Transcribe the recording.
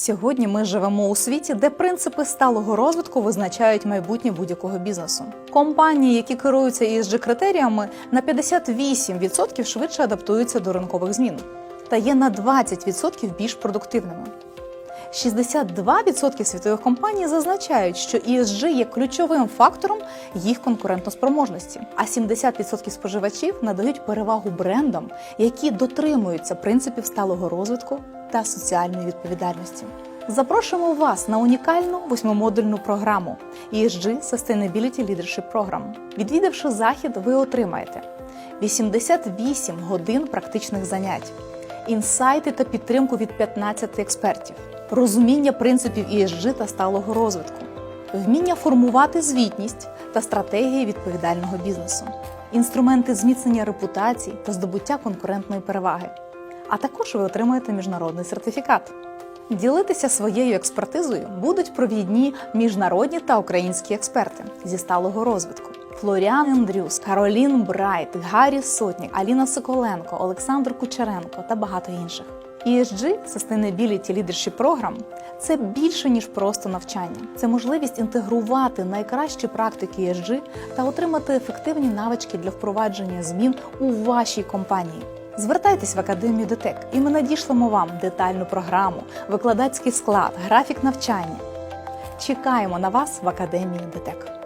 Сьогодні ми живемо у світі, де принципи сталого розвитку визначають майбутнє будь-якого бізнесу. Компанії, які керуються esg критеріями, на 58% швидше адаптуються до ринкових змін та є на 20% більш продуктивними. 62% світових компаній зазначають, що ESG є ключовим фактором їх конкурентоспроможності, а 70% споживачів надають перевагу брендам, які дотримуються принципів сталого розвитку та соціальної відповідальності. Запрошуємо вас на унікальну восьмимодульну програму ESG Sustainability Leadership Program. Відвідавши захід, ви отримаєте 88 годин практичних занять, інсайти та підтримку від 15 експертів, розуміння принципів ESG та сталого розвитку, вміння формувати звітність та стратегії відповідального бізнесу, інструменти зміцнення репутації та здобуття конкурентної переваги. А також ви отримаєте міжнародний сертифікат. Ділитися своєю експертизою будуть провідні міжнародні та українські експерти зі сталого розвитку. Флоріан Андрюс, Каролін Брайт, Гаррі Сотнік, Аліна Соколенко, Олександр Кучеренко та багато інших. ESG Sustainability Leadership Program – це більше ніж просто навчання. Це можливість інтегрувати найкращі практики ESG та отримати ефективні навички для впровадження змін у вашій компанії. Звертайтесь в академію ДТЕК, і ми надішлемо вам детальну програму, викладацький склад, графік навчання. Чекаємо на вас в академії ДТЕК.